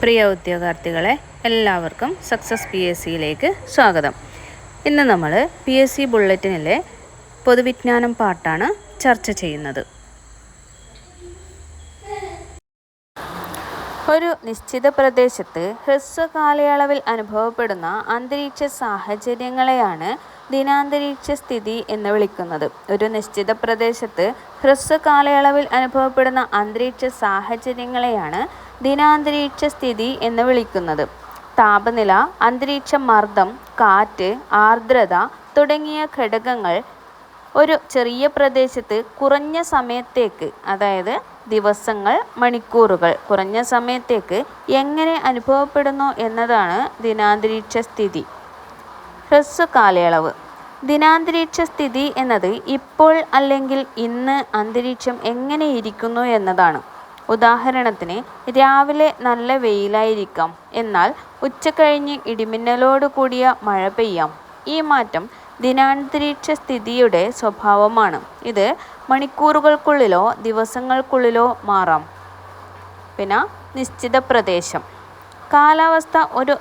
പ്രിയ ഉദ്യോഗാർത്ഥികളെ എല്ലാവർക്കും success P S സിയിലേക്ക് സ്വാഗതം. ഇന്ന് നമ്മൾ പി എസ് സി ബുള്ളറ്റിനിലെ പൊതുവിജ്ഞാനം പാട്ടാണ് ചർച്ച ചെയ്യുന്നത്. ഒരു നിശ്ചിത പ്രദേശത്ത് ഹ്രസ്വകാലയളവിൽ അനുഭവപ്പെടുന്ന അന്തരീക്ഷ സാഹചര്യങ്ങളെയാണ് ദിനാന്തരീക്ഷ സ്ഥിതി എന്ന് വിളിക്കുന്നത്. ഒരു നിശ്ചിത പ്രദേശത്ത് ഹ്രസ്വകാലയളവിൽ അനുഭവപ്പെടുന്ന അന്തരീക്ഷ സാഹചര്യങ്ങളെയാണ് ദിനാന്തരീക്ഷ സ്ഥിതി എന്ന് വിളിക്കുന്നത്. താപനില അന്തരീക്ഷ മർദ്ദം കാറ്റ് ആർദ്രത തുടങ്ങിയ ഘടകങ്ങൾ ഒരു ചെറിയ പ്രദേശത്ത് കുറഞ്ഞ സമയത്തേക്ക് അതായത് ദിവസങ്ങൾ മണിക്കൂറുകൾ കുറഞ്ഞ സമയത്തേക്ക് എങ്ങനെ അനുഭവപ്പെടുന്നു എന്നതാണ് ദിനാന്തരീക്ഷ സ്ഥിതി. ഹ്രസ്വ കാലയളവ്. ദിനാന്തരീക്ഷ സ്ഥിതി എന്നത് ഇപ്പോൾ അല്ലെങ്കിൽ ഇന്ന് അന്തരീക്ഷം എങ്ങനെ ഇരിക്കുന്നു എന്നതാണ്. ഉദാഹരണത്തിന് രാവിലെ നല്ല വെയിലായിരിക്കാം. എന്നാൽ ഉച്ചകഴിഞ്ഞ് ഇടിമിന്നലോട് കൂടിയ മഴ പെയ്യാം. ഈ മാറ്റം ദിനാന്തരീക്ഷ സ്ഥിതിയുടെ സ്വഭാവമാണ്. ഇത് മണിക്കൂറുകൾക്കുള്ളിലോ ദിവസങ്ങൾക്കുള്ളിലോ മാറാം. പിന്നെ നിശ്ചിത പ്രദേശം. കാലാവസ്ഥ ഒരു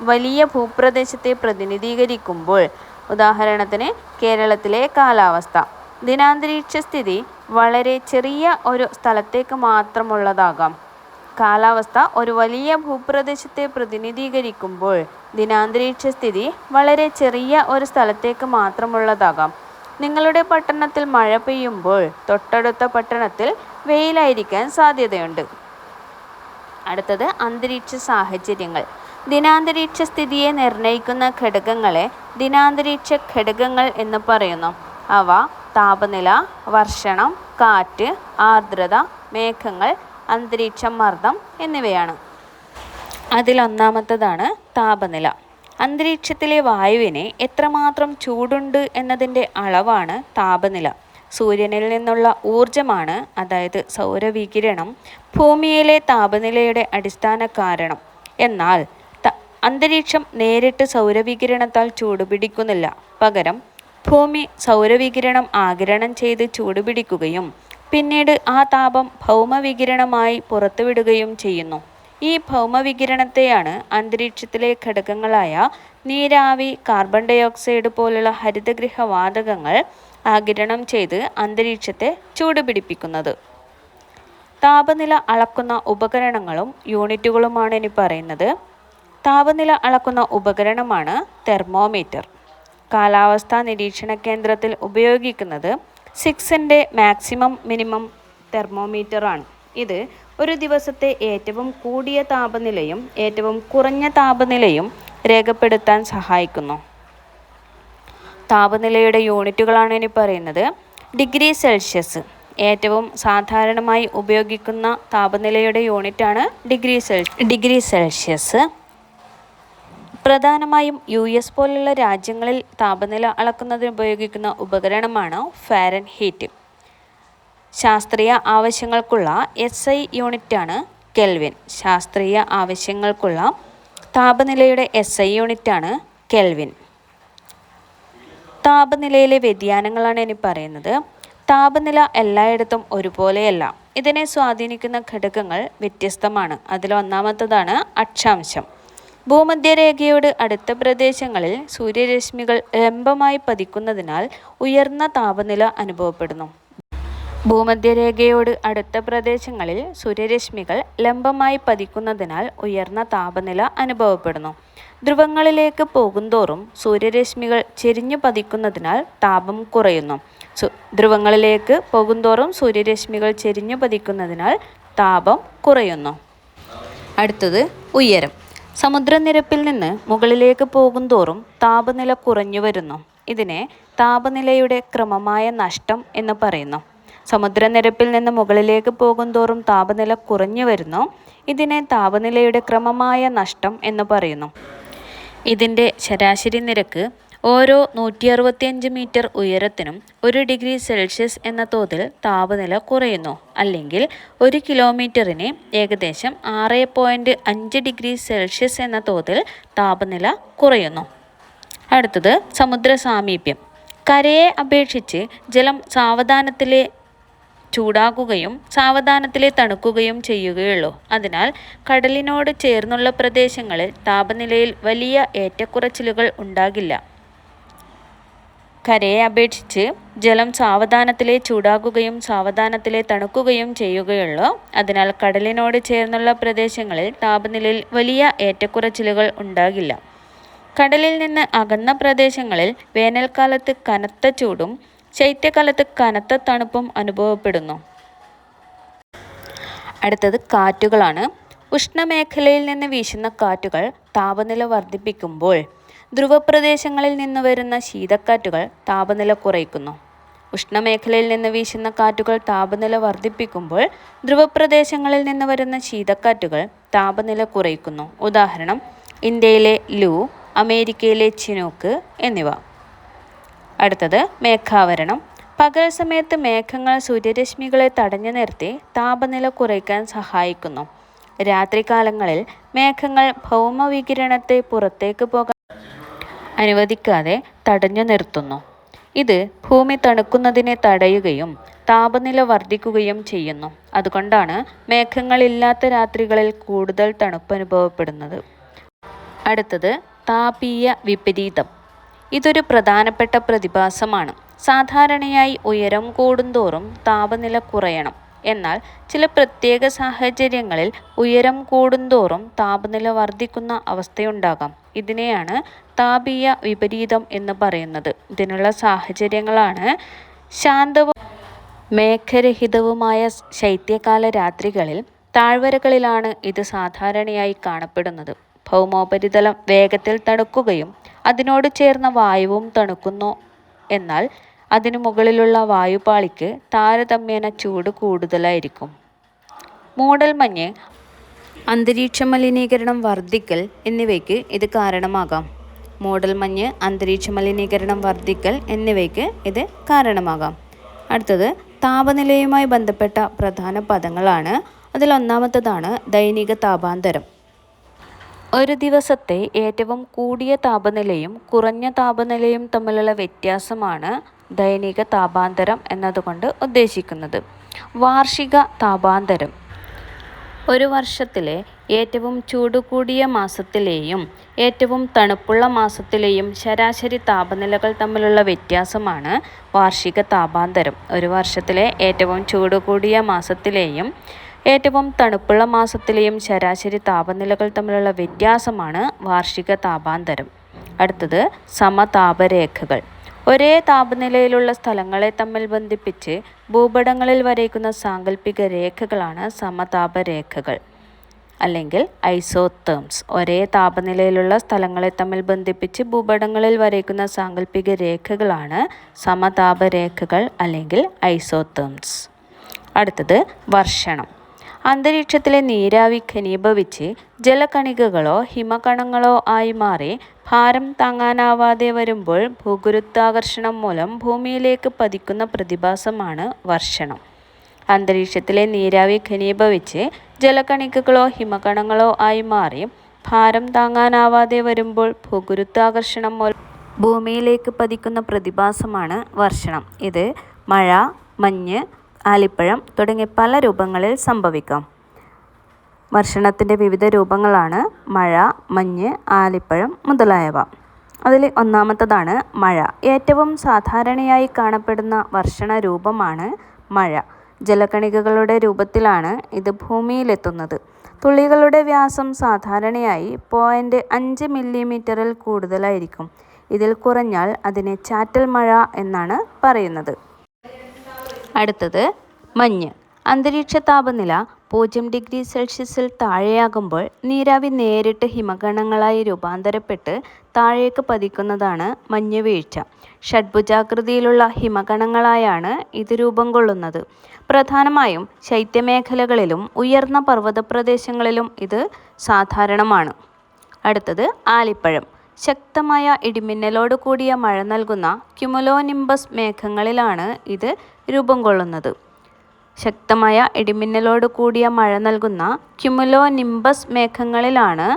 വലിയ ഭൂപ്രദേശത്തെ പ്രതിനിധീകരിക്കുമ്പോൾ ഉദാഹരണത്തിന് കേരളത്തിലെ കാലാവസ്ഥ. ദിനാന്തരീക്ഷ സ്ഥിതി വളരെ ചെറിയ ഒരു സ്ഥലത്തേക്ക് മാത്രമുള്ളതാകാം. കാലാവസ്ഥ ഒരു വലിയ ഭൂപ്രദേശത്തെ പ്രതിനിധീകരിക്കുമ്പോൾ ദിനാന്തരീക്ഷ സ്ഥിതി വളരെ ചെറിയ ഒരു സ്ഥലത്തേക്ക് മാത്രമുള്ളതാകാം. നിങ്ങളുടെ പട്ടണത്തിൽ മഴ പെയ്യുമ്പോൾ തൊട്ടടുത്ത പട്ടണത്തിൽ വെയിലായിരിക്കാൻ സാധ്യതയുണ്ട്. അടുത്തത് അന്തരീക്ഷ സാഹചര്യങ്ങൾ. ദിനാന്തരീക്ഷ സ്ഥിതിയെ നിർണയിക്കുന്ന ഘടകങ്ങളെ ദിനാന്തരീക്ഷ ഘടകങ്ങൾ എന്ന് പറയുന്നു. അവ താപനില വർഷണം കാറ്റ് ആർദ്രത മേഘങ്ങൾ അന്തരീക്ഷ മർദ്ദം എന്നിവയാണ്. അതിലൊന്നാമത്തതാണ് താപനില. അന്തരീക്ഷത്തിലെ വായുവിനെ എത്രമാത്രം ചൂടുണ്ട് എന്നതിന്റെ അളവാണ് താപനില. സൂര്യനിൽ നിന്നുള്ള ഊർജമാണ് അതായത് സൗരവികിരണം ഭൂമിയിലെ താപനിലയുടെ അടിസ്ഥാന കാരണം. എന്നാൽ അന്തരീക്ഷം നേരിട്ട് സൗരവികിരണത്താൽ ചൂടുപിടിക്കുന്നില്ല. പകരം ഭൂമി സൗരവികിരണം ആഗിരണം ചെയ്ത് ചൂടുപിടിക്കുകയും പിന്നീട് ആ താപം ഭൗമവികിരണമായി പുറത്തുവിടുകയും ചെയ്യുന്നു. ഈ ഭൗമവികിരണത്തെയാണ് അന്തരീക്ഷത്തിലെ ഘടകങ്ങളായ നീരാവി കാർബൺ ഡൈ ഓക്സൈഡ് പോലുള്ള ഹരിതഗൃഹ വാതകങ്ങൾ ആഗിരണം ചെയ്ത് അന്തരീക്ഷത്തെ ചൂടുപിടിപ്പിക്കുന്നത്. താപനില അളക്കുന്ന ഉപകരണങ്ങളും യൂണിറ്റുകളുമാണ് ഇനി പറയുന്നത്. താപനില അളക്കുന്ന ഉപകരണമാണ് തെർമോമീറ്റർ. കാലാവസ്ഥാ നിരീക്ഷണ കേന്ദ്രത്തിൽ ഉപയോഗിക്കുന്നത് സിക്സിന്റെ മാക്സിമം മിനിമം തെർമോമീറ്ററാണ്. ഇത് ഒരു ദിവസത്തെ ഏറ്റവും കൂടിയ താപനിലയും ഏറ്റവും കുറഞ്ഞ താപനിലയും രേഖപ്പെടുത്താൻ സഹായിക്കുന്നു. താപനിലയുടെ യൂണിറ്റുകളാണ് ഇനി പറയുന്നത്. ഡിഗ്രി സെൽഷ്യസ് ഏറ്റവും സാധാരണമായി ഉപയോഗിക്കുന്ന താപനിലയുടെ യൂണിറ്റാണ് ഡിഗ്രി സെൽ ഡിഗ്രി സെൽഷ്യസ്. പ്രധാനമായും യു എസ് പോലുള്ള രാജ്യങ്ങളിൽ താപനില അളക്കുന്നതിന് ഉപയോഗിക്കുന്ന ഉപകരണമാണ് ഫാരൻ ഹീറ്റ് ശാസ്ത്രീയ ആവശ്യങ്ങൾക്കുള്ള എസ് ഐ യൂണിറ്റാണ് കെൽവിൻ. ശാസ്ത്രീയ ആവശ്യങ്ങൾക്കുള്ള താപനിലയുടെ എസ് ഐ യൂണിറ്റാണ് കെൽവിൻ. താപനിലയിലെ വ്യതിയാനങ്ങളാണ് ഇനി പറയുന്നത്. താപനില എല്ലായിടത്തും ഒരുപോലെയല്ല. ഇതിനെ സ്വാധീനിക്കുന്ന ഘടകങ്ങൾ വ്യത്യസ്തമാണ്. അതിൽ ഒന്നാമത്തതാണ് അക്ഷാംശം. ഭൂമധ്യരേഖയോട് അടുത്ത പ്രദേശങ്ങളിൽ സൂര്യരശ്മികൾ ലംബമായി പതിക്കുന്നതിനാൽ ഉയർന്ന താപനില അനുഭവപ്പെടുന്നു. ഭൂമധ്യരേഖയോട് അടുത്ത പ്രദേശങ്ങളിൽ സൂര്യരശ്മികൾ ലംബമായി പതിക്കുന്നതിനാൽ ഉയർന്ന താപനില അനുഭവപ്പെടുന്നു. ധ്രുവങ്ങളിലേക്ക് പോകുന്തോറും സൂര്യരശ്മികൾ ചെരിഞ്ഞു പതിക്കുന്നതിനാൽ താപം കുറയുന്നു. ധ്രുവങ്ങളിലേക്ക് പോകുന്തോറും സൂര്യരശ്മികൾ ചെരിഞ്ഞു പതിക്കുന്നതിനാൽ താപം കുറയുന്നു. അടുത്തത് ഉയരം. സമുദ്രനിരപ്പിൽ നിന്ന് മുകളിലേക്ക് പോകുന്തോറും താപനില കുറഞ്ഞു വരുന്നു. ഇതിനെ താപനിലയുടെ ക്രമമായ നഷ്ടം എന്ന് പറയുന്നു. സമുദ്രനിരപ്പിൽ നിന്ന് മുകളിലേക്ക് പോകുന്തോറും താപനില കുറഞ്ഞു വരുന്നു. ഇതിനെ താപനിലയുടെ ക്രമമായ നഷ്ടം എന്ന് പറയുന്നു. ഇതിന്റെ ശരാശരി നിരക്ക് ഓരോ നൂറ്റി അറുപത്തിയഞ്ച് മീറ്റർ ഉയരത്തിനും ഒരു ഡിഗ്രി സെൽഷ്യസ് എന്ന തോതിൽ താപനില കുറയുന്നു. അല്ലെങ്കിൽ ഒരു കിലോമീറ്ററിന് ഏകദേശം ആറ് പോയിന്റ് അഞ്ച് ഡിഗ്രി സെൽഷ്യസ് എന്ന തോതിൽ താപനില കുറയുന്നു. അടുത്തത് സമുദ്ര സാമീപ്യം കരയെ അപേക്ഷിച്ച് ജലം സാവധാനത്തിലെ ചൂടാകുകയും സാവധാനത്തിലെ തണുക്കുകയും ചെയ്യുകയുള്ളൂ. അതിനാൽ കടലിനോട് ചേർന്നുള്ള പ്രദേശങ്ങളിൽ താപനിലയിൽ വലിയ ഏറ്റക്കുറച്ചിലുകൾ ഉണ്ടാകില്ല. കരയെ അപേക്ഷിച്ച് ജലം സാവധാനത്തിലെ ചൂടാകുകയും സാവധാനത്തിലെ തണുക്കുകയും ചെയ്യുകയുള്ളൂ. അതിനാൽ കടലിനോട് ചേർന്നുള്ള പ്രദേശങ്ങളിൽ താപനിലയിൽ വലിയ ഏറ്റക്കുറച്ചിലുകൾ ഉണ്ടാകില്ല. കടലിൽ നിന്ന് അകന്ന പ്രദേശങ്ങളിൽ വേനൽക്കാലത്ത് കനത്ത ചൂടും ശൈത്യകാലത്ത് കനത്ത തണുപ്പും അനുഭവപ്പെടുന്നു. അടുത്തത് കാറ്റുകളാണ്. ഉഷ്ണമേഖലയിൽ നിന്ന് വീശുന്ന കാറ്റുകൾ താപനില വർദ്ധിപ്പിക്കുമ്പോൾ ധ്രുവപ്രദേശങ്ങളിൽ നിന്ന് വരുന്ന ശീതക്കാറ്റുകൾ താപനില കുറയ്ക്കുന്നു. ഉഷ്ണമേഖലയിൽ നിന്ന് വീശുന്ന കാറ്റുകൾ താപനില വർദ്ധിപ്പിക്കുമ്പോൾ ധ്രുവപ്രദേശങ്ങളിൽ നിന്ന് വരുന്ന ശീതക്കാറ്റുകൾ താപനില കുറയ്ക്കുന്നു. ഉദാഹരണം ഇന്ത്യയിലെ ലൂ അമേരിക്കയിലെ ചിനോക്ക് എന്നിവ. അടുത്തത് മേഘാവരണം. പകൽ സമയത്ത് മേഘങ്ങൾ സൂര്യരശ്മികളെ തടഞ്ഞു നിർത്തി താപനില കുറയ്ക്കാൻ സഹായിക്കുന്നു. രാത്രികാലങ്ങളിൽ മേഘങ്ങൾ ഭൗമവികിരണത്തെ പുറത്തേക്ക് പോകാൻ അനുവദിക്കാതെ തടഞ്ഞു നിർത്തുന്നു. ഇത് ഭൂമി തണുക്കുന്നതിനെ തടയുകയും താപനില വർദ്ധിക്കുകയും ചെയ്യുന്നു. അതുകൊണ്ടാണ് മേഘങ്ങളില്ലാത്ത രാത്രികളിൽ കൂടുതൽ തണുപ്പ് അനുഭവപ്പെടുന്നത്. അടുത്തത് താപീയ വിപരീതം. ഇതൊരു പ്രധാനപ്പെട്ട പ്രതിഭാസമാണ്. സാധാരണയായി ഉയരം കൂടുന്തോറും താപനില കുറയണം. എന്നാൽ ചില പ്രത്യേക സാഹചര്യങ്ങളിൽ ഉയരം കൂടുന്തോറും താപനില വർദ്ധിക്കുന്ന അവസ്ഥയുണ്ടാകാം. ഇതിനെയാണ് താപീയ വിപരീതം എന്ന് പറയുന്നത്. ഇതിനുള്ള സാഹചര്യങ്ങളാണ് ശാന്തവും മേഘരഹിതവുമായ ശൈത്യകാല രാത്രികളിൽ താഴ്വരകളിലാണ് ഇത് സാധാരണയായി കാണപ്പെടുന്നത്. ഭൗമോപരിതലം വേഗത്തിൽ തണുക്കുകയും അതിനോട് ചേർന്ന വായുവും തണുക്കുന്നു. എന്നാൽ അതിനു മുകളിലുള്ള വായുപാളിക്ക് താരതമ്യേന ചൂട് കൂടുതലായിരിക്കും. മൂടൽമഞ്ഞ് അന്തരീക്ഷ മലിനീകരണം വർദ്ധിക്കൽ എന്നിവയ്ക്ക് ഇത് കാരണമാകാം. മൂടൽമഞ്ഞ് അന്തരീക്ഷ മലിനീകരണം വർദ്ധിക്കൽ എന്നിവയ്ക്ക് ഇത് കാരണമാകാം. അടുത്തത് താപനിലയുമായി ബന്ധപ്പെട്ട പ്രധാന പദങ്ങളാണ്. അതിലൊന്നാമത്തതാണ് ദൈനിക താപാന്തരം. ഒരു ദിവസത്തെ ഏറ്റവും കൂടിയ താപനിലയും കുറഞ്ഞ താപനിലയും തമ്മിലുള്ള വ്യത്യാസമാണ് ദൈനിക താപാന്തരം എന്നതുകൊണ്ട് ഉദ്ദേശിക്കുന്നത്. വാർഷിക താപാന്തരം. ഒരു വർഷത്തിലെ ഏറ്റവും ചൂട് കൂടിയ മാസത്തിലെയും ഏറ്റവും തണുപ്പുള്ള മാസത്തിലെയും ശരാശരി താപനിലകൾ തമ്മിലുള്ള വ്യത്യാസമാണ് വാർഷിക താപാന്തരം. ഒരു വർഷത്തിലെ ഏറ്റവും ചൂട് കൂടിയ മാസത്തിലെയും ഏറ്റവും തണുപ്പുള്ള മാസത്തിലെയും ശരാശരി താപനിലകൾ തമ്മിലുള്ള വ്യത്യാസമാണ് വാർഷിക താപാന്തരം. അടുത്തത് സമതാപരേഖകൾ. ഒരേ താപനിലയിലുള്ള സ്ഥലങ്ങളെ തമ്മിൽ ബന്ധിപ്പിച്ച് ഭൂപടങ്ങളിൽ വരയ്ക്കുന്ന സാങ്കല്പിക രേഖകളാണ് സമതാപരേഖകൾ. അല്ലെങ്കിൽ ഐസോതേംസ് ഒരേ താപനിലയിലുള്ള സ്ഥലങ്ങളെ തമ്മിൽ ബന്ധിപ്പിച്ച് ഭൂപടങ്ങളിൽ വരയ്ക്കുന്ന സാങ്കല്പിക രേഖകളാണ് സമതാപരേഖകൾ അല്ലെങ്കിൽ ഐസോതേംസ് അടുത്തത് വർഷണം. അന്തരീക്ഷത്തിലെ നീരാവി ഘനീഭവിച്ച് ജലകണികകളോ ഹിമകണങ്ങളോ ആയി മാറി ഭാരം താങ്ങാനാവാതെ വരുമ്പോൾ ഭൂഗുരുത്വാകർഷണം മൂലം ഭൂമിയിലേക്ക് പതിക്കുന്ന പ്രതിഭാസമാണ് വർഷണം. അന്തരീക്ഷത്തിലെ നീരാവി ഘനീഭവിച്ച് ജലകണികകളോ ഹിമകണങ്ങളോ ആയി മാറി ഭാരം താങ്ങാനാവാതെ വരുമ്പോൾ ഭൂഗുരുത്വാകർഷണം മൂലം ഭൂമിയിലേക്ക് പതിക്കുന്ന പ്രതിഭാസമാണ് വർഷണം. ഇത് മഴ മഞ്ഞ് ആലിപ്പഴം തുടങ്ങി പല രൂപങ്ങളിൽ സംഭവിക്കാം. വർഷണത്തിന്റെ വിവിധ രൂപങ്ങളാണ് മഴ മഞ്ഞ് ആലിപ്പഴം മുതലായവ. അതിൽ ഒന്നാമത്തതാണ് മഴ. ഏറ്റവും സാധാരണയായി കാണപ്പെടുന്ന വർഷണ രൂപമാണ് മഴ. ജലകണികകളുടെ രൂപത്തിലാണ് ഇത് ഭൂമിയിലെത്തുന്നത്. തുള്ളികളുടെ വ്യാസം സാധാരണയായി പോയിന്റ് അഞ്ച് മില്ലിമീറ്ററിൽ കൂടുതലായിരിക്കും. ഇതിൽ കുറഞ്ഞാൽ അതിനെ ചാറ്റൽ മഴ എന്നാണ് പറയുന്നത്. അടുത്തത് മഞ്ഞ്. അന്തരീക്ഷ താപനില പൂജ്യം ഡിഗ്രി സെൽഷ്യസിൽ താഴെയാകുമ്പോൾ നീരാവി നേരിട്ട് ഹിമകണങ്ങളായി രൂപാന്തരപ്പെട്ട് താഴേക്ക് പതിക്കുന്നതാണ് മഞ്ഞ് വീഴ്ച. ഷഡ്ഭുജാകൃതിയിലുള്ള ഹിമകണങ്ങളായാണ് ഇത് രൂപം കൊള്ളുന്നത്. പ്രധാനമായും ശൈത്യമേഖലകളിലും ഉയർന്ന പർവത പ്രദേശങ്ങളിലും ഇത് സാധാരണമാണ്. അടുത്തത് ആലിപ്പഴം. ശക്തമായ ഇടിമിന്നലോട് കൂടിയ മഴ നൽകുന്ന ക്യുമുലോനിംബസ് മേഘങ്ങളിലാണ് ഇത് രൂപം കൊള്ളുന്നത്. ശക്തമായ ഇടിമിന്നലോട് കൂടിയ മഴ നൽകുന്ന ക്യുമുലോനിംബസ് മേഘങ്ങളിലാണ്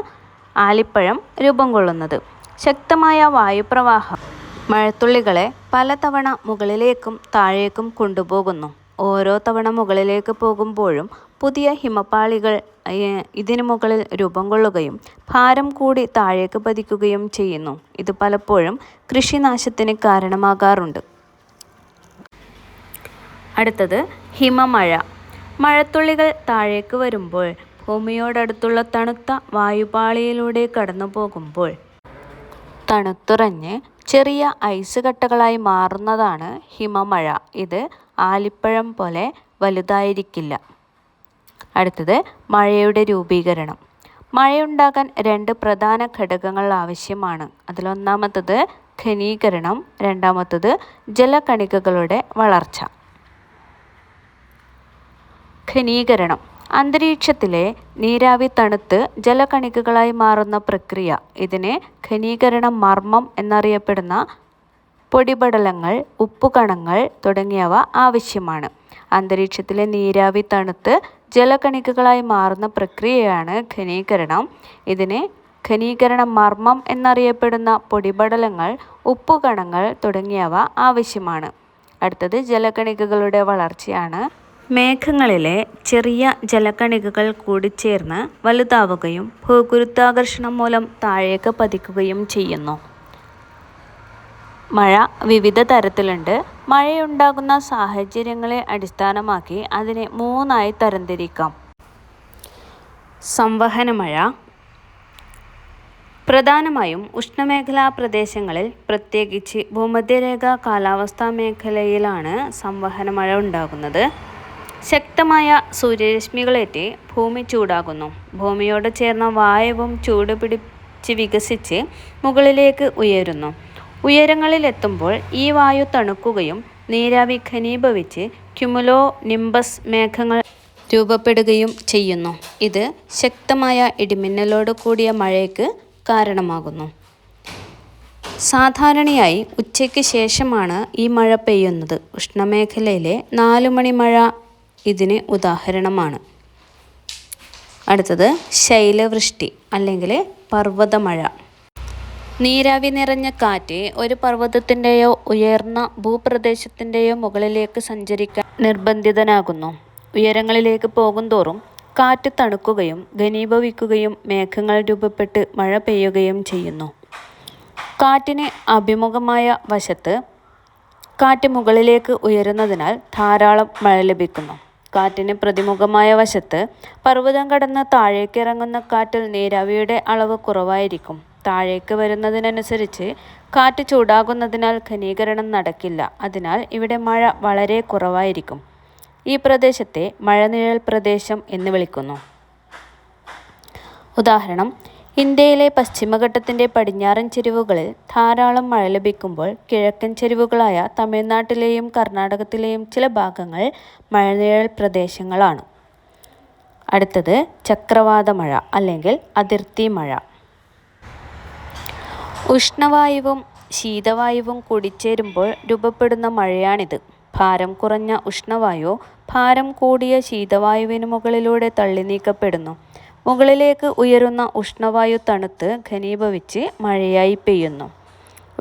ആലിപ്പഴം രൂപം കൊള്ളുന്നത്. ശക്തമായ വായുപ്രവാഹം മഴത്തുള്ളികളെ പലതവണ മുകളിലേക്കും താഴേക്കും കൊണ്ടുപോകുന്നു. ഓരോ തവണ മുകളിലേക്ക് പോകുമ്പോഴും പുതിയ ഹിമപാളികൾ ഇതിനു മുകളിൽ രൂപം കൊള്ളുകയും ഭാരം കൂടി താഴേക്ക് പതിക്കുകയും ചെയ്യുന്നു. ഇത് പലപ്പോഴും കൃഷിനാശത്തിന് കാരണമാകാറുണ്ട്. അടുത്തത് ഹിമമഴ. മഴത്തുള്ളികൾ താഴേക്ക് വരുമ്പോൾ ഭൂമിയോടടുത്തുള്ള തണുത്ത വായുപാളിയിലൂടെ കടന്നു പോകുമ്പോൾ തണുത്തുറഞ്ഞ് ചെറിയ ഐസ് കട്ടകളായി മാറുന്നതാണ് ഹിമമഴ. ഇത് ആലിപ്പഴം പോലെ വലുതായിരിക്കില്ല. അടുത്തത് മഴയുടെ രൂപീകരണം. മഴയുണ്ടാകാൻ രണ്ട് പ്രധാന ഘടകങ്ങൾ ആവശ്യമാണ്. അതിലൊന്നാമത്തത് ഖനീകരണം രണ്ടാമത്തത് ജലകണികകളുടെ വളർച്ച. ഖനീകരണം അന്തരീക്ഷത്തിലെ നീരാവി തണുത്ത് ജലകണികകളായി മാറുന്ന പ്രക്രിയ. ഇതിനെ ഘനീകരണ മർമ്മം എന്നറിയപ്പെടുന്ന പൊടിപടലങ്ങൾ ഉപ്പുകണങ്ങൾ തുടങ്ങിയവ ആവശ്യമാണ്. അന്തരീക്ഷത്തിലെ നീരാവി തണുത്ത് ജലകണികകളായി മാറുന്ന പ്രക്രിയയാണ് ഘനീകരണം. ഇതിനെ ഘനീകരണ മർമ്മം എന്നറിയപ്പെടുന്ന പൊടിപടലങ്ങൾ ഉപ്പുകണങ്ങൾ തുടങ്ങിയവ ആവശ്യമാണ്. അടുത്തത് ജലകണികകളുടെ വളർച്ചയാണ്. മേഘങ്ങളിലെ ചെറിയ ജലകണികകൾ കൂടിച്ചേർന്ന് വലുതാവുകയും ഭൂഗുരുത്വാകർഷണം മൂലം താഴേക്ക് പതിക്കുകയും ചെയ്യുന്നു. മഴ വിവിധ തരത്തിലുണ്ട്. മഴയുണ്ടാകുന്ന സാഹചര്യങ്ങളെ അടിസ്ഥാനമാക്കി അതിനെ മൂന്നായി തരംതിരിക്കാം. സംവഹന മഴ പ്രധാനമായും ഉഷ്ണമേഖലാ പ്രദേശങ്ങളിൽ പ്രത്യേകിച്ച് ഭൂമധ്യരേഖ കാലാവസ്ഥാ മേഖലയിലാണ് സംവഹന മഴ ഉണ്ടാകുന്നത്. ശക്തമായ സൂര്യരശ്മികളേറ്റ് ഭൂമി ചൂടാകുന്നു. ഭൂമിയോട് ചേർന്ന വായവും ചൂട് പിടിച്ച് വികസിച്ച് മുകളിലേക്ക് ഉയരുന്നു. ഉയരങ്ങളിലെത്തുമ്പോൾ ഈ വായു തണുക്കുകയും നീരാവി ഘനീഭവിച്ച് ക്യുമുലോ നിംബസ് മേഘങ്ങൾ രൂപപ്പെടുകയും ചെയ്യുന്നു. ഇത് ശക്തമായ ഇടിമിന്നലോട് കൂടിയ മഴയ്ക്ക് കാരണമാകുന്നു. സാധാരണയായി ഉച്ചയ്ക്ക് ശേഷമാണ് ഈ മഴ പെയ്യുന്നത്. ഉഷ്ണമേഖലയിലെ നാലുമണി മഴ ഇതിന് ഉദാഹരണമാണ്. അടുത്തത് ശൈലവൃഷ്ടി അല്ലെങ്കിൽ പർവതമഴ. നീരാവി നിറഞ്ഞ കാറ്റ് ഒരു പർവതത്തിന്റെയോ ഉയർന്ന ഭൂപ്രദേശത്തിന്റെയോ മുകളിലേക്ക് സഞ്ചരിക്കാൻ നിർബന്ധിതനാകുന്നു. ഉയരങ്ങളിലേക്ക് പോകുന്തോറും കാറ്റ് തണുക്കുകയും ഘനീഭവിക്കുകയും മേഘങ്ങൾ രൂപപ്പെട്ട് മഴ പെയ്യുകയും ചെയ്യുന്നു. കാറ്റിന് അഭിമുഖമായ വശത്ത് കാറ്റ് മുകളിലേക്ക് ഉയരുന്നതിനാൽ ധാരാളം മഴ ലഭിക്കുന്നു. കാറ്റിന് പ്രതിമുഖമായ വശത്ത് പർവതം കടന്ന് താഴേക്കിറങ്ങുന്ന കാറ്റിൽ നീരാവിയുടെ അളവ് കുറവായിരിക്കും. താഴേക്ക് വരുന്നതിനനുസരിച്ച് കാറ്റ് ചൂടാകുന്നതിനാൽ ഘനീകരണം നടക്കില്ല. അതിനാൽ ഇവിടെ മഴ വളരെ കുറവായിരിക്കും. ഈ പ്രദേശത്തെ മഴനിഴൽ പ്രദേശം എന്ന് വിളിക്കുന്നു. ഉദാഹരണം ഇന്ത്യയിലെ പശ്ചിമഘട്ടത്തിന്റെ പടിഞ്ഞാറൻ ചെരിവുകളിൽ ധാരാളം മഴ ലഭിക്കുമ്പോൾ കിഴക്കൻ ചെരിവുകളായ തമിഴ്നാട്ടിലെയും കർണാടകത്തിലെയും ചില ഭാഗങ്ങൾ മഴനിഴൽ പ്രദേശങ്ങളാണ്. അടുത്തത് ചക്രവാത മഴ അല്ലെങ്കിൽ അതിർത്തി മഴ. ഉഷ്ണവായുവും ശീതവായുവും കൂടിച്ചേരുമ്പോൾ രൂപപ്പെടുന്ന മഴയാണിത്. ഭാരം കുറഞ്ഞ ഉഷ്ണവായു ഭാരം കൂടിയ ശീതവായുവിന് മുകളിലൂടെ തള്ളി നീക്കപ്പെടുന്നു മുകളിലേക്ക് ഉയരുന്ന ഉഷ്ണവായു തണുത്ത് ഘനീഭവിച്ച് മഴയായി പെയ്യുന്നു.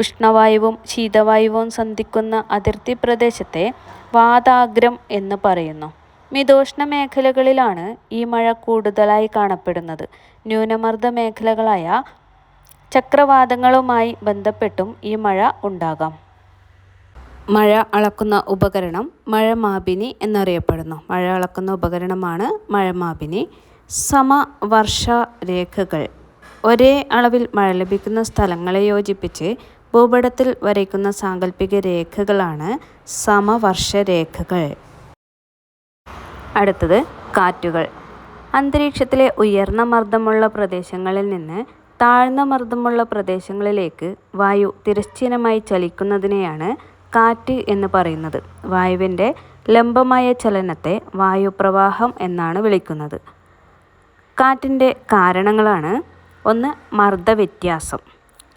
ഉഷ്ണവായുവും ശീതവായുവും സന്ധിക്കുന്ന അതിർത്തി പ്രദേശത്തെ വാതാഗ്രം എന്ന് പറയുന്നു. മിതോഷ്ണ മേഖലകളിലാണ് ഈ മഴ കൂടുതലായി കാണപ്പെടുന്നത്. ന്യൂനമർദ്ദ മേഖലകളായ ചക്രവാതങ്ങളുമായി ബന്ധപ്പെട്ടും ഈ മഴ ഉണ്ടാകാം. മഴ അളക്കുന്ന ഉപകരണം മഴമാപിനി എന്നറിയപ്പെടുന്നു. മഴ അളക്കുന്ന ഉപകരണമാണ് മഴമാപിനി. സമവർഷ രേഖകൾ ഒരേ അളവിൽ മഴ ലഭിക്കുന്ന സ്ഥലങ്ങളെ യോജിപ്പിച്ച് ഭൂപടത്തിൽ വരയ്ക്കുന്ന സാങ്കല്പിക രേഖകളാണ് സമവർഷ രേഖകൾ അടുത്തത് കാറ്റുകൾ. അന്തരീക്ഷത്തിലെ ഉയർന്ന മർദ്ദമുള്ള പ്രദേശങ്ങളിൽ നിന്ന് താഴ്ന്ന മർദ്ദമുള്ള പ്രദേശങ്ങളിലേക്ക് വായു തിരശ്ചീനമായി ചലിക്കുന്നതിനെയാണ് കാറ്റ് എന്ന് പറയുന്നത്. വായുവിന്റെ ലംബമായ ചലനത്തെ വായുപ്രവാഹം എന്നാണ് വിളിക്കുന്നത്. കാറ്റിന്റെ കാരണങ്ങളാണ്. ഒന്ന് മർദ്ദവ്യത്യാസം.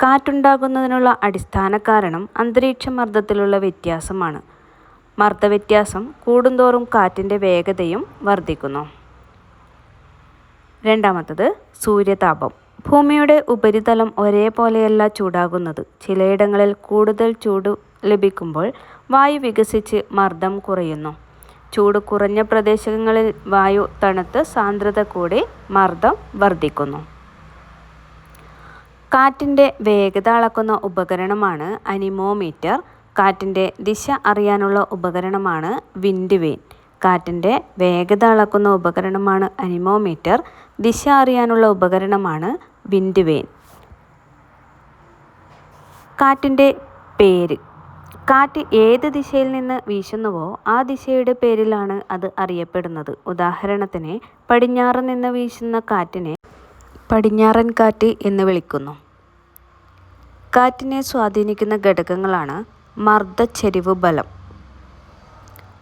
കാറ്റുണ്ടാകുന്നതിനുള്ള അടിസ്ഥാന കാരണം അന്തരീക്ഷ മർദ്ദത്തിലുള്ള വ്യത്യാസമാണ്. മർദ്ദവ്യത്യാസം കൂടുന്തോറും കാറ്റിന്റെ വേഗതയും വർദ്ധിക്കുന്നു. രണ്ടാമത്തത് സൂര്യതാപം. ഭൂമിയുടെ ഉപരിതലം ഒരേപോലെയല്ല ചൂടാകുന്നത്. ചിലയിടങ്ങളിൽ കൂടുതൽ ചൂട് ലഭിക്കുമ്പോൾ വായു വികസിച്ച് മർദ്ദം കുറയുന്നു. ചൂട് കുറഞ്ഞ പ്രദേശങ്ങളിൽ വായു തണുത്ത് സാന്ദ്രത കൂടി മർദ്ദം വർദ്ധിക്കുന്നു. കാറ്റിന്റെ വേഗത അളക്കുന്ന ഉപകരണമാണ് അനിമോമീറ്റർ. കാറ്റിന്റെ ദിശ അറിയാനുള്ള ഉപകരണമാണ് വിൻഡ് വെയിൻ കാറ്റിന്റെ വേഗത അളക്കുന്ന ഉപകരണമാണ് അനിമോമീറ്റർ. ദിശ അറിയാനുള്ള ഉപകരണമാണ് വിൻഡ് വെയിൻ കാറ്റിന്റെ പേര്. കാറ്റ് ഏത് ദിശയിൽ നിന്ന് വീശുന്നുവോ ആ ദിശയുടെ പേരിലാണ് അത് അറിയപ്പെടുന്നത്. ഉദാഹരണത്തിന് പടിഞ്ഞാറ് നിന്ന് വീശുന്ന കാറ്റിനെ പടിഞ്ഞാറൻ കാറ്റ് എന്ന് വിളിക്കുന്നു. കാറ്റിനെ സ്വാധീനിക്കുന്ന ഘടകങ്ങളാണ് മർദ്ദച്ചെരിവ് ബലം.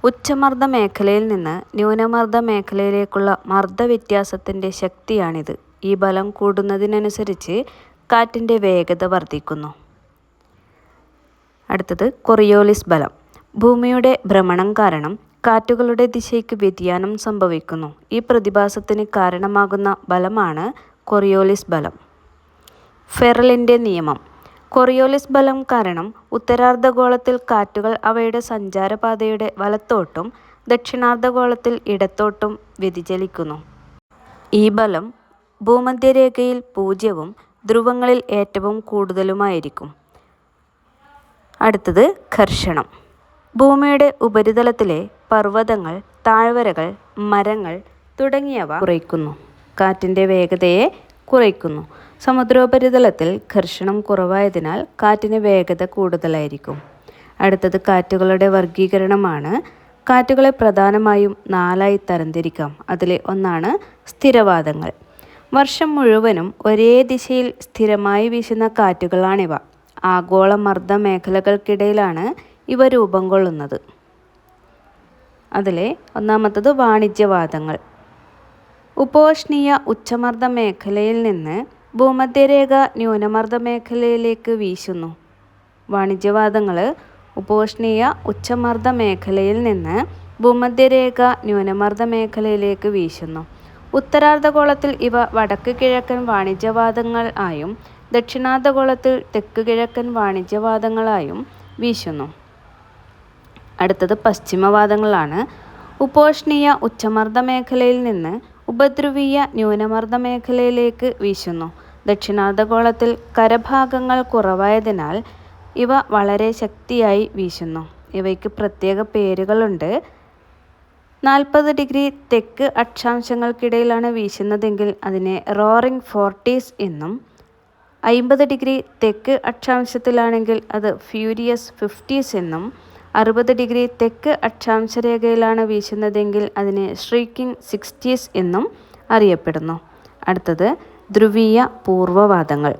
ഉച്ചമർദ്ദ മേഖലയിൽ നിന്ന് ന്യൂനമർദ്ദ മേഖലയിലേക്കുള്ള മർദ്ദ വ്യത്യാസത്തിന്റെ ശക്തിയാണിത്. ഈ ബലം കൂടുന്നതിനനുസരിച്ച് കാറ്റിന്റെ വേഗത വർദ്ധിക്കുന്നു. അടുത്തത് കൊറിയോളിസ് ബലം. ഭൂമിയുടെ ഭ്രമണം കാരണം കാറ്റുകളുടെ ദിശയ്ക്ക് വ്യതിയാനം സംഭവിക്കുന്നു. ഈ പ്രതിഭാസത്തിന് കാരണമാകുന്ന ബലമാണ് കൊറിയോളിസ് ബലം. ഫെറലിന്റെ നിയമം. കൊറിയോളിസ് ബലം കാരണം ഉത്തരാർദ്ധഗോളത്തിൽ കാറ്റുകൾ അവയുടെ സഞ്ചാരപാതയുടെ വലത്തോട്ടും ദക്ഷിണാർദ്ധഗോളത്തിൽ ഇടത്തോട്ടും വ്യതിചലിക്കുന്നു. ഈ ബലം ഭൂമധ്യരേഖയിൽ പൂജ്യവും ധ്രുവങ്ങളിൽ ഏറ്റവും കൂടുതലുമായിരിക്കും. അടുത്തത് ഘർഷണം. ഭൂമിയുടെ ഉപരിതലത്തിലെ പർവതങ്ങൾ താഴ്വരകൾ മരങ്ങൾ തുടങ്ങിയവ കുറയ്ക്കുന്നു. കാറ്റിന്റെ വേഗതയെ കുറയ്ക്കുന്നു. സമുദ്രോപരിതലത്തിൽ ഘർഷണം കുറവായതിനാൽ കാറ്റിന് വേഗത കൂടുതലായിരിക്കും. അടുത്തത് കാറ്റുകളുടെ വർഗീകരണമാണ് കാറ്റുകളെ പ്രധാനമായും നാലായി തരംതിരിക്കാം. അതിലെ ഒന്നാണ് സ്ഥിരവാദങ്ങൾ. വർഷം മുഴുവനും ഒരേ ദിശയിൽ സ്ഥിരമായി വീശുന്ന കാറ്റുകളാണിവ. ആഗോള മർദ്ദ മേഖലകൾക്കിടയിലാണ് ഇവ രൂപം കൊള്ളുന്നത്. അതിലെ ഒന്നാമത്തത് വാണിജ്യവാദങ്ങൾ. ഉപോഷ്ണീയ ഉച്ചമർദ്ദ മേഖലയിൽ നിന്ന് ഭൂമധ്യരേഖ ന്യൂനമർദ്ദ മേഖലയിലേക്ക് വീശുന്നു. വാണിജ്യവാദങ്ങൾ ഉപോഷ്ണീയ ഉച്ചമർദ്ദ മേഖലയിൽ നിന്ന് ഭൂമധ്യരേഖ ന്യൂനമർദ്ദ മേഖലയിലേക്ക് വീശുന്നു. ഉത്തരാർദ്ധഗോളത്തിൽ ഇവ വടക്ക് കിഴക്കൻ വാണിജ്യവാദങ്ങൾ ആയും ദക്ഷിണാർദ്ധഗോളത്തിൽ തെക്ക് കിഴക്കൻ വാണിജ്യവാദങ്ങളായും വീശുന്നു. അടുത്തത് പശ്ചിമവാദങ്ങളാണ്. ഉപോഷ്ണീയ ഉച്ചമർദ്ദ മേഖലയിൽ നിന്ന് ഉപദ്രുവീയ ന്യൂനമർദ്ദ മേഖലയിലേക്ക് വീശുന്നു. ദക്ഷിണാർദ്ധഗോളത്തിൽ കരഭാഗങ്ങൾ കുറവായതിനാൽ ഇവ വളരെ ശക്തിയായി വീശുന്നു. ഇവയ്ക്ക് പ്രത്യേക പേരുകളുണ്ട്. നാൽപ്പത് ഡിഗ്രി തെക്ക് അക്ഷാംശങ്ങൾക്കിടയിലാണ് വീശുന്നതെങ്കിൽ അതിനെ റോറിംഗ് ഫോർട്ടീസ് എന്നും അയിമ്പത് ഡിഗ്രി തെക്ക് അക്ഷാംശത്തിലാണെങ്കിൽ അത് ഫ്യൂരിയസ് ഫിഫ്റ്റീസ് എന്നും അറുപത് ഡിഗ്രി തെക്ക് അക്ഷാംശരേഖയിലാണ് വീശുന്നതെങ്കിൽ അതിനെ ഷ്രീക്കിംഗ് സിക്സ്റ്റീസ് എന്നും അറിയപ്പെടുന്നു. അടുത്തത് ധ്രുവീയ പൂർവവാദങ്ങൾ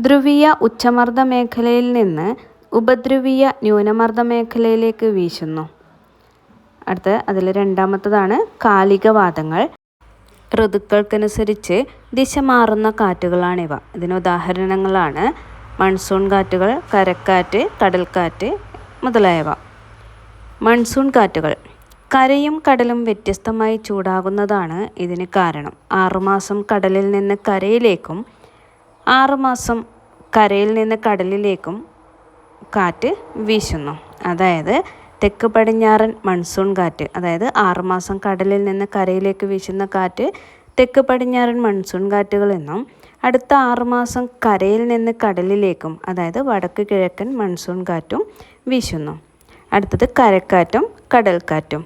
ധ്രുവീയ ഉച്ചമർദ്ദ മേഖലയിൽ നിന്ന് ഉപധ്രുവീയ ന്യൂനമർദ്ദ മേഖലയിലേക്ക് വീശുന്നു. അടുത്ത അതിൽ രണ്ടാമത്തതാണ് കാലികവാദങ്ങൾ. ഋതുക്കൾക്കനുസരിച്ച് ദിശ മാറുന്ന കാറ്റുകളാണിവ ഇതിന് ഉദാഹരണങ്ങളാണ് മൺസൂൺ കാറ്റുകൾ കരക്കാറ്റ് കടൽക്കാറ്റ് മുതലായവ. മൺസൂൺ കാറ്റുകൾ. കരയും കടലും വ്യത്യസ്തമായി ചൂടാകുന്നതാണ് ഇതിന് കാരണം. ആറുമാസം കടലിൽ നിന്ന് കരയിലേക്കും ആറുമാസം കരയിൽ നിന്ന് കടലിലേക്കും കാറ്റ് വീശുന്നു. അതായത് തെക്ക് പടിഞ്ഞാറൻ മൺസൂൺ കാറ്റ് അതായത് ആറുമാസം കടലിൽ നിന്ന് കരയിലേക്ക് വീശുന്ന കാറ്റ് തെക്ക് പടിഞ്ഞാറൻ മൺസൂൺ കാറ്റുകൾ എന്നും അടുത്ത ആറുമാസം കരയിൽ നിന്ന് കടലിലേക്കും അതായത് വടക്ക് കിഴക്കൻ മൺസൂൺ കാറ്റും വീശുന്നു. അടുത്തത് കരക്കാറ്റും കടൽക്കാറ്റും.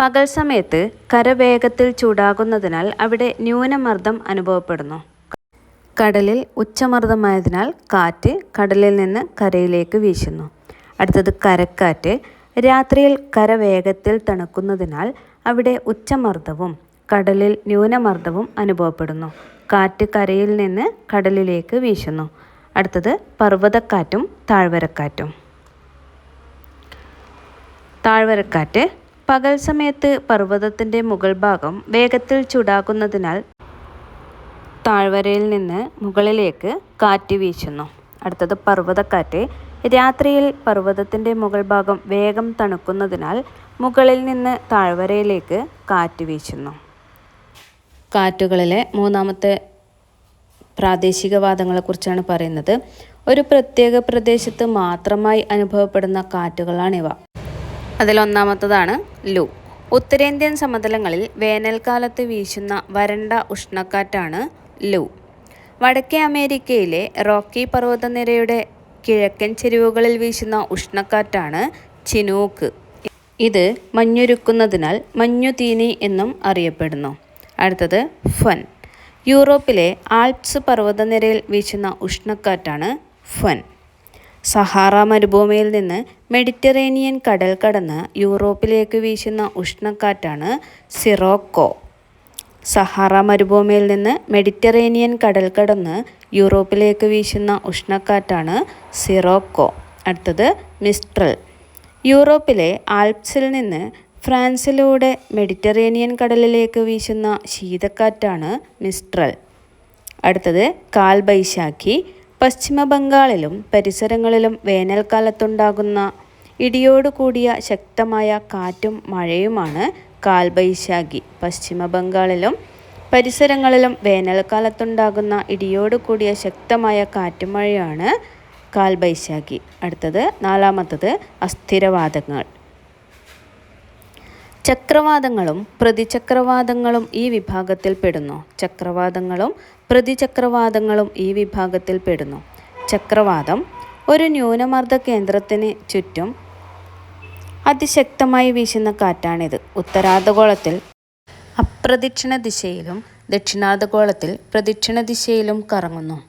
പകൽ സമയത്ത് കര വേഗത്തിൽ ചൂടാകുന്നതിനാൽ അവിടെ ന്യൂനമർദ്ദം അനുഭവപ്പെടുന്നു. കടലിൽ ഉച്ചമർദ്ദമായതിനാൽ കാറ്റ് കടലിൽ നിന്ന് കരയിലേക്ക് വീശുന്നു. അടുത്തത് കരക്കാറ്റ്. രാത്രിയിൽ കര വേഗത്തിൽ തണുക്കുന്നതിനാൽ അവിടെ ഉച്ചമർദ്ദവും കടലിൽ ന്യൂനമർദ്ദവും അനുഭവപ്പെടുന്നു. കാറ്റ് കരയിൽ നിന്ന് കടലിലേക്ക് വീശുന്നു. അടുത്തത് പർവതക്കാറ്റും താഴ്വരക്കാറ്റും. താഴ്വരക്കാറ്റ്. പകൽ സമയത്ത് പർവതത്തിന്റെ മുകൾ ഭാഗം വേഗത്തിൽ ചൂടാക്കുന്നതിനാൽ താഴ്വരയിൽ നിന്ന് മുകളിലേക്ക് കാറ്റ് വീശുന്നു. അടുത്തത് പർവതക്കാറ്റ്. രാത്രിയിൽ പർവതത്തിന്റെ മുകൾ ഭാഗം വേഗം തണുക്കുന്നതിനാൽ മുകളിൽ നിന്ന് താഴ്വരയിലേക്ക് കാറ്റ് വീശുന്നു. കാറ്റുകളിലെ മൂന്നാമത്തെ പ്രാദേശികവാദങ്ങളെക്കുറിച്ചാണ് പറയുന്നത്. ഒരു പ്രത്യേക പ്രദേശത്ത് മാത്രമായി അനുഭവപ്പെടുന്ന കാറ്റുകളാണിവ. അതിലൊന്നാമത്തതാണ് ലു. ഉത്തരേന്ത്യൻ സമതലങ്ങളിൽ വേനൽക്കാലത്ത് വീശുന്ന വരണ്ട ഉഷ്ണക്കാറ്റാണ് ലു. വടക്കേ അമേരിക്കയിലെ റോക്കി പർവതനിരയുടെ കിഴക്കൻ ചെരുവുകളിൽ വീശുന്ന ഉഷ്ണക്കാറ്റാണ് ചിനൂക്ക്. ഇത് മഞ്ഞുരുക്കുന്നതിനാൽ മഞ്ഞുതീനി എന്നും അറിയപ്പെടുന്നു. അടുത്തത് ഫൻ. യൂറോപ്പിലെ ആൽപ്സ് പർവതനിരയിൽ വീശുന്ന ഉഷ്ണക്കാറ്റാണ് ഫൻ. സഹാറ മരുഭൂമിയിൽ നിന്ന് മെഡിറ്ററേനിയൻ കടൽ കടന്ന് യൂറോപ്പിലേക്ക് വീശുന്ന ഉഷ്ണക്കാറ്റാണ് സിറോക്കോ. സഹാറ മരുഭൂമിയിൽ നിന്ന് മെഡിറ്ററേനിയൻ കടൽ കടന്ന് യൂറോപ്പിലേക്ക് വീശുന്ന ഉഷ്ണക്കാറ്റാണ് സിറോക്കോ അടുത്തത് മിസ്ട്രൽ. യൂറോപ്പിലെ ആൽപ്സിൽ നിന്ന് ഫ്രാൻസിലൂടെ മെഡിറ്ററേനിയൻ കടലിലേക്ക് വീശുന്ന ശീതക്കാറ്റാണ് മിസ്ട്രൽ. അടുത്തത് കാൽബൈശാഖി. പശ്ചിമ ബംഗാളിലും പരിസരങ്ങളിലും വേനൽക്കാലത്തുണ്ടാകുന്ന ഇടിയോട് കൂടിയ ശക്തമായ കാറ്റും മഴയുമാണ് കാൽബൈശാഖി. പശ്ചിമ ബംഗാളിലും പരിസരങ്ങളിലും വേനൽക്കാലത്തുണ്ടാകുന്ന ഇടിയോട് കൂടിയ ശക്തമായ കാറ്റും മഴയാണ് കാൽബൈശാഖി. അടുത്തത് നാലാമത്തത് അസ്ഥിരവാദങ്ങൾ. ചക്രവാതങ്ങളും പ്രതിചക്രവാതങ്ങളും ഈ വിഭാഗത്തിൽ പെടുന്നു. ചക്രവാതങ്ങളും പ്രതിചക്രവാതങ്ങളും ഈ വിഭാഗത്തിൽ പെടുന്നു. ചക്രവാതം ഒരു ന്യൂനമർദ്ദ കേന്ദ്രത്തിന് ചുറ്റും അതിശക്തമായി വീശുന്ന കാറ്റാണിത്. ഉത്തരാർദ്ധഗോളത്തിൽ അപ്രദക്ഷിണ ദിശയിലും ദക്ഷിണാർദ്ധഗോളത്തിൽ പ്രദക്ഷിണ ദിശയിലും കറങ്ങുന്നു.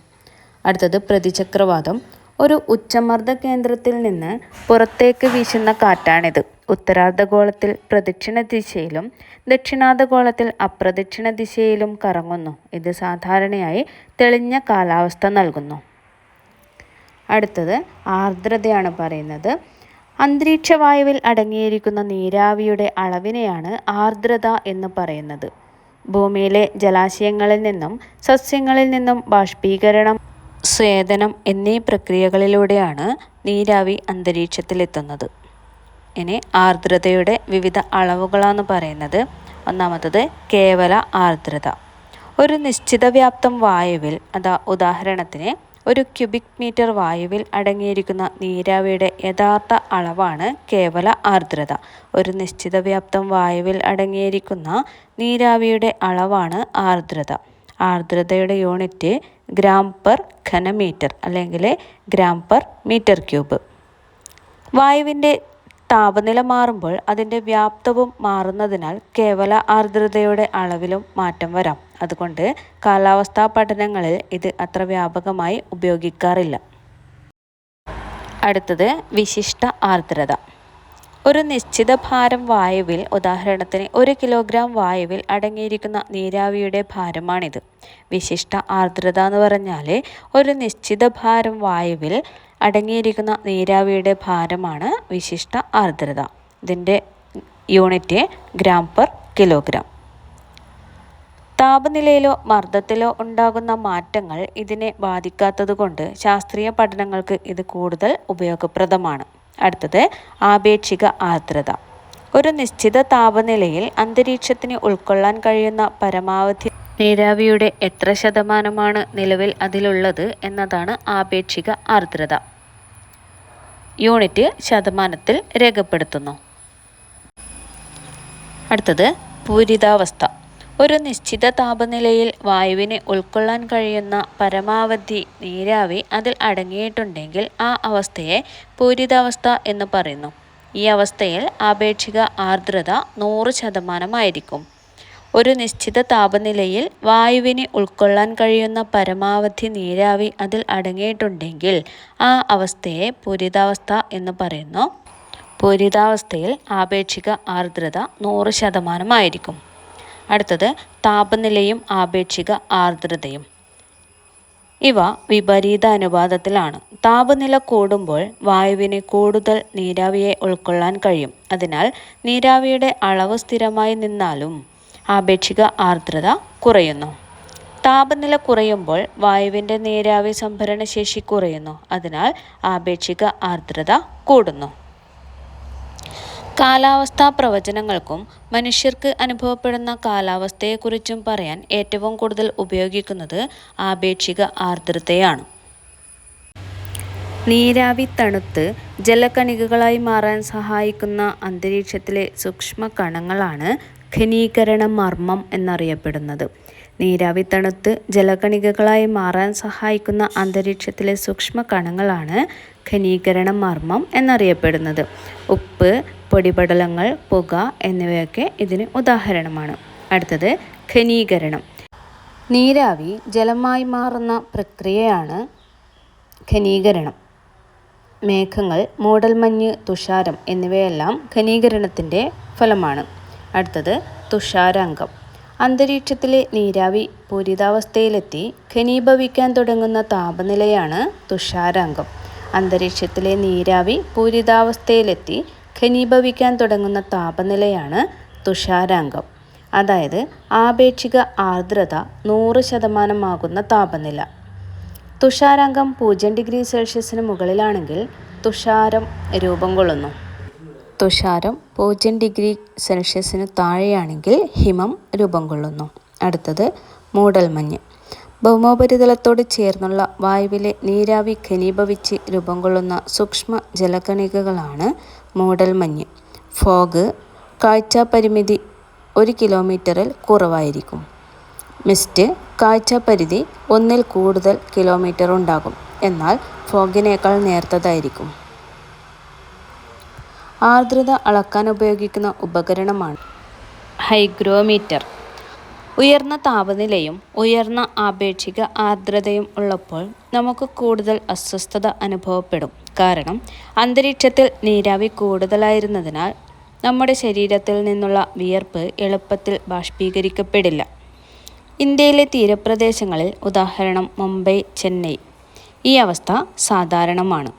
അടുത്തത് പ്രതിചക്രവാതം. ഒരു ഉച്ചമർദ്ദ കേന്ദ്രത്തിൽ നിന്ന് പുറത്തേക്ക് വീശുന്ന കാറ്റാണിത്. ഉത്തരാർദ്ധഗോളത്തിൽ പ്രദക്ഷിണ ദിശയിലും ദക്ഷിണാർദ്ധഗോളത്തിൽ അപ്രദക്ഷിണ ദിശയിലും കറങ്ങുന്നു. ഇത് സാധാരണയായി തെളിഞ്ഞ കാലാവസ്ഥ നൽകുന്നു. അടുത്തത് ആർദ്രതയാണ് പറയുന്നത്. അന്തരീക്ഷവായുവിൽ അടങ്ങിയിരിക്കുന്ന നീരാവിയുടെ അളവിനെയാണ് ആർദ്രത എന്ന് പറയുന്നത്. ഭൂമിയിലെ ജലാശയങ്ങളിൽ നിന്നും സസ്യങ്ങളിൽ നിന്നും ബാഷ്പീകരണം സ്വേദനം എന്നീ പ്രക്രിയകളിലൂടെയാണ് നീരാവി അന്തരീക്ഷത്തിലെത്തുന്നത്. ഇനി ആർദ്രതയുടെ വിവിധ അളവുകളാണ് പറയുന്നത്. ഒന്നാമത്തത് കേവല ആർദ്രത. ഒരു നിശ്ചിത വ്യാപ്തം വായുവിൽ അതാ ഉദാഹരണത്തിന് ഒരു ക്യൂബിക് മീറ്റർ വായുവിൽ അടങ്ങിയിരിക്കുന്ന നീരാവിയുടെ യഥാർത്ഥ അളവാണ് കേവല ആർദ്രത. ഒരു നിശ്ചിത വ്യാപ്തം വായുവിൽ അടങ്ങിയിരിക്കുന്ന നീരാവിയുടെ അളവാണ് ആർദ്രത. ആർദ്രതയുടെ യൂണിറ്റ് ഗ്രാം പെർ ഘനമീറ്റർ അല്ലെങ്കിൽ ഗ്രാം പെർ മീറ്റർ ക്യൂബ്. വായുവിന്റെ താപനില മാറുമ്പോൾ അതിന്റെ വ്യാപ്തവും മാറുന്നതിനാൽ കേവല ആർദ്രതയുടെ അളവിലും മാറ്റം വരാം. അതുകൊണ്ട് കാലാവസ്ഥാ പഠനങ്ങളിൽ ഇത് അത്ര വ്യാപകമായി ഉപയോഗിക്കാറില്ല. അടുത്തത് വിശിഷ്ട ആർദ്രത. ഒരു നിശ്ചിത ഭാരം വായുവിൽ ഉദാഹരണത്തിന് ഒരു കിലോഗ്രാം വായുവിൽ അടങ്ങിയിരിക്കുന്ന നീരാവിയുടെ ഭാരമാണിത്. വിശിഷ്ട ആർദ്രത എന്ന് പറഞ്ഞാൽ ഒരു നിശ്ചിത ഭാരം വായുവിൽ അടങ്ങിയിരിക്കുന്ന നീരാവിയുടെ ഭാരമാണ് വിശിഷ്ട ആർദ്രത. ഇതിന്റെ യൂണിറ്റ് ഗ്രാം പെർ കിലോഗ്രാം. താപനിലയിലോ മർദ്ദത്തിലോ ഉണ്ടാകുന്ന മാറ്റങ്ങൾ ഇതിനെ ബാധിക്കാത്തതുകൊണ്ട് ശാസ്ത്രീയ പഠനങ്ങൾക്ക് ഇത് കൂടുതൽ ഉപയോഗപ്രദമാണ്. അടുത്തത് ആപേക്ഷിക ആർദ്രത. ഒരു നിശ്ചിത താപനിലയിൽ അന്തരീക്ഷത്തിന് ഉൾക്കൊള്ളാൻ കഴിയുന്ന പരമാവധി നീരാവിയുടെ എത്ര ശതമാനമാണ് നിലവിൽ അതിലുള്ളത് എന്നതാണ് ആപേക്ഷിക ആർദ്രത. യൂണിറ്റ് ശതമാനത്തിൽ രേഖപ്പെടുത്തുന്നു. അടുത്തത് പൂരിതാവസ്ഥ. ഒരു നിശ്ചിത താപനിലയിൽ വായുവിനെ ഉൾക്കൊള്ളാൻ കഴിയുന്ന പരമാവധി നീരാവി അതിൽ അടങ്ങിയിട്ടുണ്ടെങ്കിൽ ആ അവസ്ഥയെ പൂരിതാവസ്ഥ എന്ന് പറയുന്നു. ഈ അവസ്ഥയിൽ ആപേക്ഷിക ആർദ്രത നൂറ് ശതമാനമായിരിക്കും. ഒരു നിശ്ചിത താപനിലയിൽ വായുവിനെ ഉൾക്കൊള്ളാൻ കഴിയുന്ന പരമാവധി നീരാവി അതിൽ അടങ്ങിയിട്ടുണ്ടെങ്കിൽ ആ അവസ്ഥയെ പൂരിതാവസ്ഥ എന്ന് പറയുന്നു. പൂരിതാവസ്ഥയിൽ ആപേക്ഷിക ആർദ്രത നൂറ് ശതമാനമായിരിക്കും. അടുത്തത് താപനിലയും ആപേക്ഷിക ആർദ്രതയും. ഇവ വിപരീത അനുപാതത്തിലാണ്. താപനില കൂടുമ്പോൾ വായുവിന് കൂടുതൽ നീരാവിയെ ഉൾക്കൊള്ളാൻ കഴിയും. അതിനാൽ നീരാവിയുടെ അളവ് സ്ഥിരമായി നിന്നാലും ആപേക്ഷിക ആർദ്രത കുറയുന്നു. താപനില കുറയുമ്പോൾ വായുവിന്റെ നീരാവി സംഭരണ ശേഷി കുറയുന്നു. അതിനാൽ ആപേക്ഷിക ആർദ്രത കൂടുന്നു. കാലാവസ്ഥാ പ്രവചനങ്ങൾക്കും മനുഷ്യർക്ക് അനുഭവപ്പെടുന്ന കാലാവസ്ഥയെക്കുറിച്ചും പറയാൻ ഏറ്റവും കൂടുതൽ ഉപയോഗിക്കുന്നത് ആപേക്ഷിക ആർദ്രതയാണ് നീരാവി തണുത്ത് ജലകണികകളായി മാറാൻ സഹായിക്കുന്ന അന്തരീക്ഷത്തിലെ സൂക്ഷ്മ കണങ്ങളാണ് ഘനീകരണ മർമ്മം എന്നറിയപ്പെടുന്നത്. നീരാവി തണുത്ത് ജലകണികകളായി മാറാൻ സഹായിക്കുന്ന അന്തരീക്ഷത്തിലെ സൂക്ഷ്മകണങ്ങളാണ് ഘനീകരണ മർമ്മം എന്നറിയപ്പെടുന്നത്. ഉപ്പ്, പൊടിപടലങ്ങൾ, പുക എന്നിവയൊക്കെ ഇതിന് ഉദാഹരണമാണ്. അടുത്തത് ഖനീകരണം നീരാവി ജലമായി മാറുന്ന പ്രക്രിയയാണ് ഖനീകരണം മേഘങ്ങൾ, മൂടൽമഞ്ഞ്, തുഷാരം എന്നിവയെല്ലാം ഖനീകരണത്തിന്റെ ഫലമാണ്. അടുത്തത് തുഷാരാങ്കം. അന്തരീക്ഷത്തിലെ നീരാവി പൂരിതാവസ്ഥയിലെത്തി ഖനീഭവിക്കാൻ തുടങ്ങുന്ന താപനിലയാണ് തുഷാരാങ്കം. അന്തരീക്ഷത്തിലെ നീരാവി പൂരിതാവസ്ഥയിലെത്തി ഖനീഭവിക്കാൻ തുടങ്ങുന്ന താപനിലയാണ് തുഷാരാംഗം അതായത് ആപേക്ഷിക ആർദ്രത നൂറ് ശതമാനമാകുന്ന താപനില. തുഷാരാംഗം പൂജ്യം ഡിഗ്രി സെൽഷ്യസിന് മുകളിലാണെങ്കിൽ തുഷാരം രൂപം കൊള്ളുന്നു. തുഷാരം പൂജ്യം ഡിഗ്രി സെൽഷ്യസിന് താഴെയാണെങ്കിൽ ഹിമം രൂപം കൊള്ളുന്നു. അടുത്തത് മൂടൽമഞ്ഞ്. ഭൗമോപരിതലത്തോട് ചേർന്നുള്ള വായുവിലെ നീരാവി ഘനീഭവിച്ച് രൂപം കൊള്ളുന്ന സൂക്ഷ്മ ജലകണികകളാണ് മൂടൽമഞ്ഞ്. ഫോഗ്. കാഴ്ച പരിമിതി ഒരു കിലോമീറ്ററിൽ കുറവായിരിക്കും. മിസ്റ്റ്. കാഴ്ച പരിധി ഒന്നിൽ കൂടുതൽ കിലോമീറ്റർ ഉണ്ടാകും എന്നാൽ ഫോഗിനേക്കാൾ നേർത്തതായിരിക്കും. ആർദ്രത അളക്കാൻ ഉപയോഗിക്കുന്ന ഉപകരണമാണ് ഹൈഗ്രോമീറ്റർ. ഉയർന്ന താപനിലയും ഉയർന്ന ആപേക്ഷിക ആർദ്രതയും ഉള്ളപ്പോൾ നമുക്ക് കൂടുതൽ അസ്വസ്ഥത അനുഭവപ്പെടും. കാരണം അന്തരീക്ഷത്തിൽ നീരാവി കൂടുതലായിരുന്നതിനാൽ നമ്മുടെ ശരീരത്തിൽ നിന്നുള്ള വിയർപ്പ് എളുപ്പത്തിൽ ബാഷ്പീകരിക്കപ്പെടില്ല. ഇന്ത്യയിലെ തീരപ്രദേശങ്ങളിൽ ഉദാഹരണം മുംബൈ, ചെന്നൈ ഈ അവസ്ഥ സാധാരണമാണ്.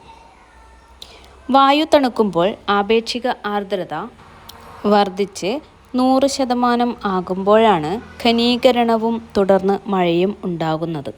വായു തണുക്കുമ്പോൾ ആപേക്ഷിക ആർദ്രത വർദ്ധിച്ച് നൂറ് ശതമാനം ആകുമ്പോഴാണ് ഘനീകരണവും തുടർന്ന് മഴയും ഉണ്ടാകുന്നത്.